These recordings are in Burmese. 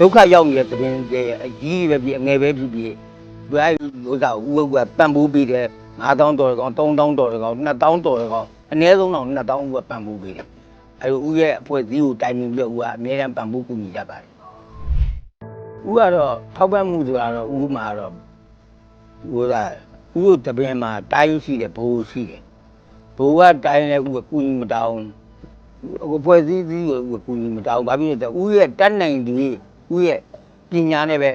ဒုက္ခရောက်နေတဲ့သဘင်တွေအကြီးပဲဖြစ်အငယ်ပဲဖြစ်ဖြစ်ဘယ်ဥစ္စာဥပုပ်ကပံ့ပိုးပေးတယ်9000တော်ကောင်3000တော်ကောင်2000တော်ကောင်အနည်းဆုံးတော့2000ဥကပံ့ပိုးပေးတယ်အဲလိုဥရဲ့အဖွဲ့အစည်းကိုတိုင်ပင်ပြီးတော့ဥကအများအားပံ့ပိုးကူညီတတ်ပါတယ်ဥကတော့ထောက်ပံ့မှုဆိုတာတော့ဥမှာတော့ဥကဥတို့တပင်မှာတိုင်းရှိတယ်ဘိုးရှိတယ်ဘိုးကတိုင်းလဲဥကကူညီမတောင်းဟိုဖွဲ့စည်းစည်းကိုဟိုကူညီမတောင်းဘာဖြစ်လို့လဲဦးရဲ့တက်နိုင်သူ ဦးရဲ့ပညာနဲ့ပဲ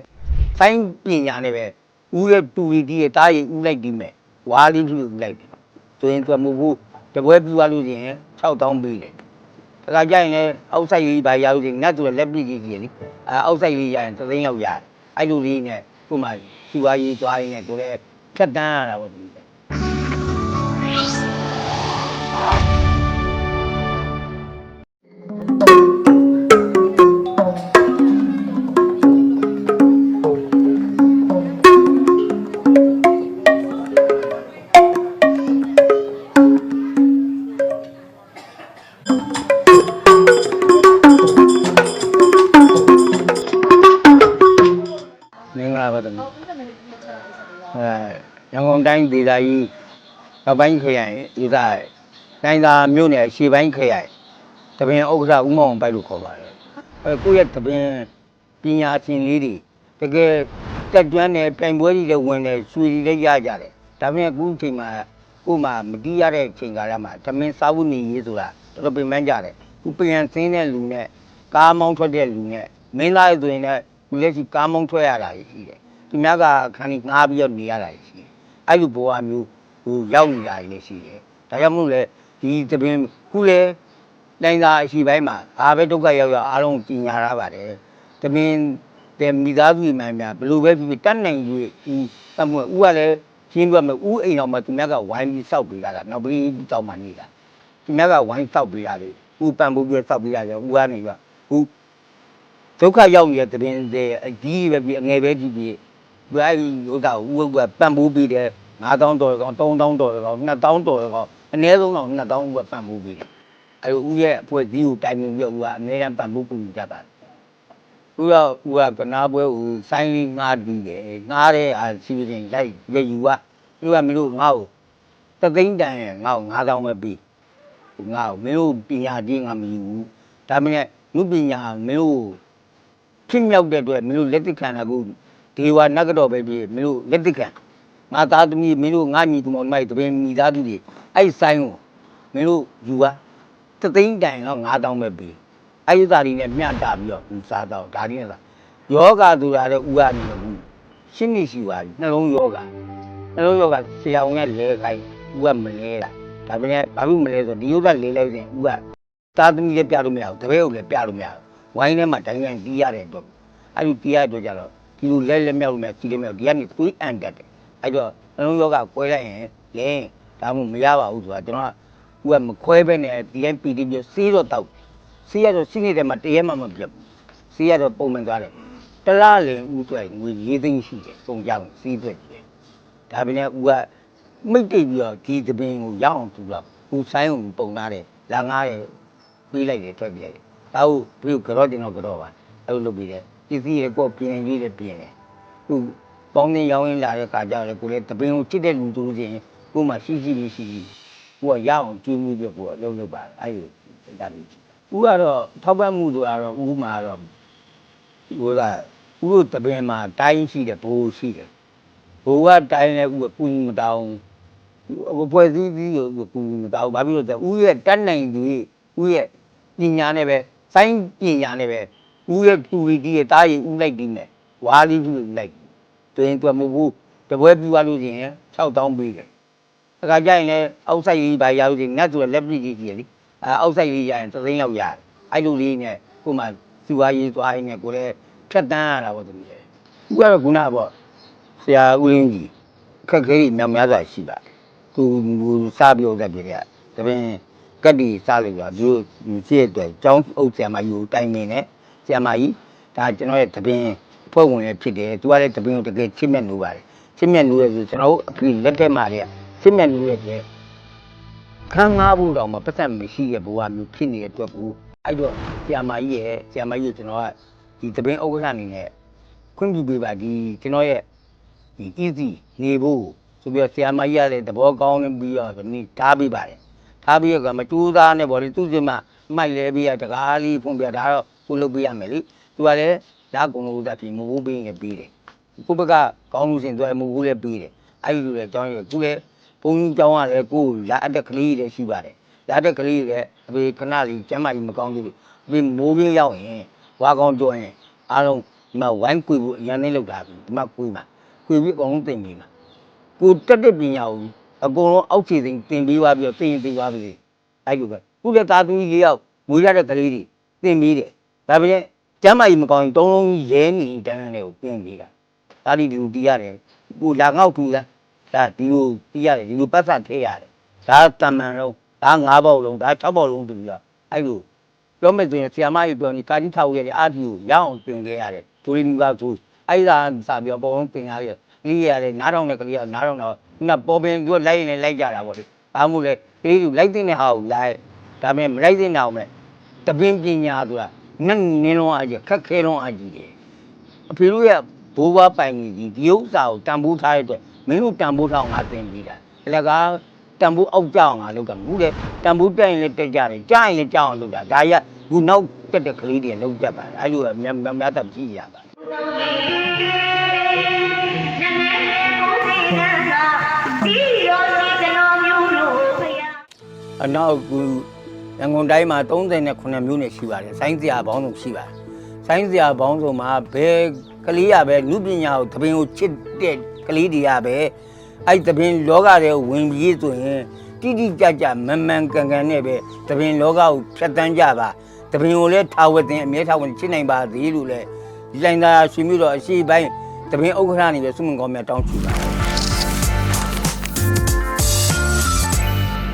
ဆိုင်းပညာနဲ့ပဲဦးရဲ့တူရီတီရဲ့တားရီဦးလိုက်ပြီးမယ်ဝါလေးဖြစ်ဦးလိုက်တယ်ဆိုရင်သူကမဟုတ်ဘူးတပွဲပြသွားလို့ရှိရင်6000ပေးတယ်တခါကျရင်လည်းအောက်ဆိုင်လေးပါရလို့ရှိရင်နတ်ဆိုလက်ပြကြီးကြီးလေအဲအောက်ဆိုင်လေးရရင်သသိန်းလောက်ရတယ်အဲ့လိုလေးနဲ့ခုမှစီဝါရေးသွားရင်းနဲ့တို့လည်းဖြတ်တန်းရတာပေါ့ဒီ ရန်ကုန်တိုင်းဒေသကြီးနောက်ပိုင်းခရိုင်ဒေသတိုင်းသာမြို့နယ်ရှေ့ပိုင်းခရိုင်တပင်ဥက္ကဋ္ဌဦးမောင်ပိုက်လို့ခေါ်ပါတယ်အဲကိုယ့်ရဲ့တပင်ပညာရှင်လေးတွေတကယ်တက်ကျွမ်းတဲ့ပြိုင်ပွဲတွေလည်းဝင်တယ်ဆွေတွေလည်းရကြတယ်ဒါပေမဲ့အခုအချိန်မှာကို့မှာမတီးရတဲ့အချိန်ကာလမှာတမင်စားဖို့နေရေးဆိုတာတော်တော်ပင်ပန်းကြတယ်ခုပြန်စင်းတဲ့လူနဲ့ကားမောင်းထွက်တဲ့လူနဲ့မင်းသားတွေဆိုရင်လည်းဒီလက်ရှိကားမောင်းထွက်ရတာရှိတယ်သူများကခန်းကြီးငားပြီးတော့နေရတာရှိတယ် အဲ့လိုဘဝမျိုးဟိုရောက်နေတာလည်းရှိတယ်ဒါကြောင့်မို့လဲဒီတပင်ခုလေတိုင်းသားအရှိပိုင်းမှာဘာပဲဒုက္ခရောက်ရောက်အားလုံးကြီးညာရပါတယ်တပင်တဲ့မိသားစုမှန်များဘယ်လိုပဲဖြစ်ဖြစ်တတ်နိုင်ရွေးဦးတတ်မှုဦးကလည်းရှင်းပြမယ်ဦးအိမ်တော်မှာသူများကဝိုင်းပြီးစောက်ပေးတာလားနောက်ပြီးတောင်းမှနေတာသူများကဝိုင်းစောက်ပေးတာလေဦးပန်ဖို့ပြီးစောက်ပေးရတယ်ဦးကနေကဦးဒုက္ခရောက်နေတဲ့တရင်တွေအကြီးပဲပြီးအငယ်ပဲကြည့်ပြီးဘယ်ဥစ္စာဥပုပ်ကပံ့ပိုးပေးတယ် 9000တော်ကောင်3000တော်ကောင်2000တော်ကောင်အနည်းဆုံးတော့2000ဥကပံ့ပိုးပေးတယ်အဲဥရဲ့အဖွဲ့ဒီကိုတိုင်ပင်ပြီးတော့ဥကအများအားပံ့ပိုးကူညီတတ်ပါတယ်ဥကဥကကနာပွဲဥဆိုင်းငားပြီးတယ်ငားတဲ့အာစီရင်လိုက်ရယူကဥကမင်းတို့ငါ့ကိုတသိန်းတန်ရဲ့ငါ့ကို9000ပဲပြီးငါ့ကိုမင်းတို့ပညာကြီးငါမယူဘူးဒါပေမဲ့လူပညာမင်းတို့ဖြစ်မြောက်တဲ့အတွက်မင်းတို့လက်သက်ခံတာကိုဒေဝနဂတော်ပဲပြီးမင်းတို့လက်သက်ခံ ငါသားသမီးမင်းတို့ငါညီသူမောင်မိုက်တပင်မိသားစုတွေအဲ့ဆိုင်ကိုမင်းတို့ယူပါတသိန်းတိုင်တော့9000ပဲပေးအဲ့ဒီသားတွေနဲ့မျှတာပြီးတော့သူစားတော့ဒါတွေနဲ့သာယောဂဆိုတာလည်းဥကနေဘူးရှင်းနေရှိပါပြီနှလုံးယောဂနှလုံးယောဂဆရာဝန်ကလဲခိုင်းဥကမလဲတာဒါပေမဲ့ဘာလို့မလဲဆိုဒီဥကလဲလိုက်ရင်ဥကသားသမီးလည်းပြလို့မရဘူးတပည့်ကိုလည်းပြလို့မရဘူးဝိုင်းထဲမှာတိုင်းတိုင်းတီးရတဲ့အတွက်အဲ့ဒီတီးရတဲ့အတွက်ကြတော့ဒီလိုလက်လက်မြောက်မဲ့စီးလက်မြောက်ဒီကနေသွေးအန်တက်တယ် အဲ့တော့အလုံးယောဂကွဲလိုက်ရင်လင်းဒါမှမရပါဘူးဆိုတာကျွန်တော်ကဥကမခွဲပဲနဲ့ဒီတိုင်းပီတီပြစေးတော့တောက်စေးရတော့စီးနေတဲ့မှာတရဲမှမပြတ်ဘူးစေးရတော့ပုံမှန်သွားတယ်တလားလင်ဥသွဲငွေ၄သိန်းရှိတယ်ပုံကြောင်စီးသွဲတယ်ဒါပေမဲ့ဥကမိတ်တိတ်ပြီးတော့ဒီသပင်ကိုရအောင်သူတော့ဥဆိုင်ကိုပုံလာတယ်လာငားတယ်ပေးလိုက်တယ်ထွက်ပြလိုက်တယ်။ဒါဟုတ်ပြီးကတော့တင်တော့ကတော့ပါ။အဲ့လိုလုပ်ပြီးတယ်။ပစ္စည်းတွေကိုပြင်ရေးတယ်ပြင်တယ်။သူ ပေါင်းတင်ရောင်းရင်းလာတဲ့ခါကျတော့ကိုလည်းတပင်းကိုချစ်တဲ့လူသူချင်းကိုမှရှိရှိရှိရှိကိုကရအောင်ကျွေးမှုပြကိုအလုပ်လုပ်ပါအဲ့လိုဒါပြီးဦးကတော့ထောက်ပံ့မှုဆိုတာတော့ဦးမှာတော့ဟိုကဦးတို့တပင်းမှာတိုင်းရှိတယ်ဘိုးရှိတယ်ဘိုးကတိုင်းလဲဦးကကူညီမတောင်းဟိုဖွဲ့စည်းပြီးကိုကူညီမတောင်းဘာဖြစ်လို့လဲဦးရဲ့တက်နိုင်သူဦးရဲ့ပညာနဲ့ပဲဆိုင်းပညာနဲ့ပဲဦးရဲ့တူရီတီရဲ့တားရီဦးလိုက်ပြီးမယ်ဝါလေးကြီးဦးလိုက် တွင်သူမဟုတ်ဘူးတပွဲပြသွားလို့ရှိရင်6000ပေးတယ်အခါကျရင်လည်းအောက်ဆိုင်လေးပါရလို့ရှိရင်နတ်ဆိုလက်ပြကြီးကြီးလေအဲအောက်ဆိုင်လေးရရင်သသိန်းလောက်ရတယ်အဲ့လိုလေးနဲ့ကိုမှစုဝါရေးသွားရင်းနဲ့ကိုလည်းဖြတ်တန်းရတာပေါ့သူကြီးဦးကတော့ခုနကပေါ့ဆရာဦးရင်းကြီးအခက်ခဲကြီးမြောင်များစွာရှိပါတယ်သူစားပြောတတ်တယ်ကတပင်ကတ်တီစားလို့ရသူတို့ကြည့်တဲ့အတွက်ကျောင်းအုပ်ဆရာမကြီးကိုတိုင်နေတယ်ဆရာမကြီးဒါကျွန်တော်ရဲ့တပင် ဖွဲ့ဝင်ရဖြစ်တယ်သူကလည်းတပင်ကိုတကယ်ချစ်မြတ်လို့ပါတယ်ချစ်မြတ်လို့ရဆိုကျွန်တော်တို့အဖေလက်ထက်မှာလည်းချစ်မြတ်လို့ရတဲ့ခန်းငားဖို့တောင်မှပတ်သက်မရှိတဲ့ဘဝမျိုးဖြစ်နေတဲ့အတွက်ကိုအဲ့တော့ဆရာမကြီးရဲ့ဆရာမကြီးကိုကျွန်တော်ကဒီတပင်းဥက္ကဋ္ဌအနေနဲ့ခွင့်ပြုပေးပါဒီကျွန်တော်ရဲ့ဒီ easy နေဖို့ဆိုပြီးတော့ဆရာမကြီးရတဲ့သဘောကောင်းပြီးတော့ဒီထားပေးပါတယ်ထားပြီးတော့ကမကျိုးသားနဲ့ဗောလေသူ့စင်မမိုက်လဲပြီးရတကားလေးဖွင့်ပြဒါတော့ကိုလုပ်ပေးရမယ်လေသူကလည်း ဓာတ်ကုံလို့သက်ပြီးမဟုတ်ပေးရင်ပေးတယ်ကိုဘက်ကကောင်းလို့ရှင်သူကမဟုတ်လည်းပေးတယ်အဲ့ဒီလိုလေအကြောင်းရသူလည်းဘုန်းကြီးကျောင်းရတယ်ကိုလာအပ်တဲ့ကလေးတွေရှိပါတယ်လာတဲ့ကလေးတွေအဖေခဏလေးကျမ်းမာကြီးမကောင်းသေးဘူးအဖေမိုးပြင်းရောက်ရင်ဝါကောင်းကြောရင်အားလုံးဒီမှာဝိုင်းကွေဖို့အရင်နဲ့လောက်တာပြီဒီမှာကွေမှာကွေပြီးအကုန်လုံးတင်ပြီးမှာကိုတက်တဲ့ပညာကိုအကုန်လုံးအောက်ခြေသိမ်းတင်ပြီးသွားပြီးတော့တင်ပြီးသွားပြီအဲ့လိုပဲခုလည်းသာသူကြီးရောက်မွေးရတဲ့ကလေးတွေတင်ပြီးတယ်ဒါပေမဲ့ ကျမ်းမာကြီးမကောင်းရင်တုံးလုံးရဲနေတန်းတန်းလေးကိုပြင်ပြီးတာဒါဒီဒီလိုတီးရတယ်ကိုလာငေါက်ထူလားဒါဒီလိုတီးရတယ်ဒီလိုပတ်သက်ထည့်ရတယ်ဒါတမန်လုံးဒါ၅ပေါက်လုံးဒါ၆ပေါက်လုံးတူပြီးတော့အဲ့လိုပြောမယ်ဆိုရင်ဆီယာမကြီးပြောနေကာကြီးထောက်ရတဲ့အာတီကိုရအောင်ပြင်ခဲ့ရတယ်ဒိုရင်းကဆိုအဲ့ဒါစာပြီးတော့ပုံပုံပြင်ရတယ်ကလေးရတယ်နားထောင်တဲ့ကလေးကနားထောင်တော့ခုနပေါ်ပင်သူကလိုက်ရင်လည်းလိုက်ကြတာပေါ့လေဘာမှမလဲကလေးကလိုက်တဲ့ဟာကိုလိုက်ဒါပေမဲ့မလိုက်တဲ့နာအောင်မဲ့တပင်းပညာဆိုတာ နက်နင်းလုံးအကြီးခက်ခဲလုံးအကြီးတယ်အဖေတို့ရဲ့ဘိုးဘွားပိုင်ကြီးဒီဒီဥစ္စာကိုတန်ဖိုးထားရတဲ့မင်းတို့တန်ဖိုးထားအောင်ငါသင်ပြီးတာဒါကတန်ဖိုးအောက်ကြအောင်ငါလုပ်တာဘူးတဲ့တန်ဖိုးတက်ရင်လည်းတက်ကြတယ်ကြားရင်လည်းကြားအောင်လုပ်တာဒါကြီးကခုနောက်တက်တဲ့ကလေးတွေလုံးတက်ပါတယ်အဲ့လိုအများများများတက်ကြည့်ရပါတယ်အနောက်ကူ ရန်ကုန်တိုင်းမှာ39မြို့နယ်ရှိပါတယ်ဆိုင်းစရာပေါင်းစုံရှိပါတယ်ဆိုင်းစရာပေါင်းစုံမှာဘယ်ကလေးရပဲလူပညာကိုသပင်ကိုချစ်တဲ့ကလေးတွေကပဲအဲ့သပင်လောကထဲဝင်ပြီးဆိုရင်တိတိကျကျမန်မှန်ကန်ကန်နဲ့ပဲသပင်လောကကိုဖြတ်တန်းကြပါတပင်ကိုလည်းထာဝတင်အမြဲထာဝတင်ချစ်နိုင်ပါသေးလို့လည်းဒီလိုင်းသာရွှေမြို့တော်အရှိပိုင်းတပင်ဥက္ကဋ္ဌနေပဲစုမင်ကောင်းများတောင်းချူပါ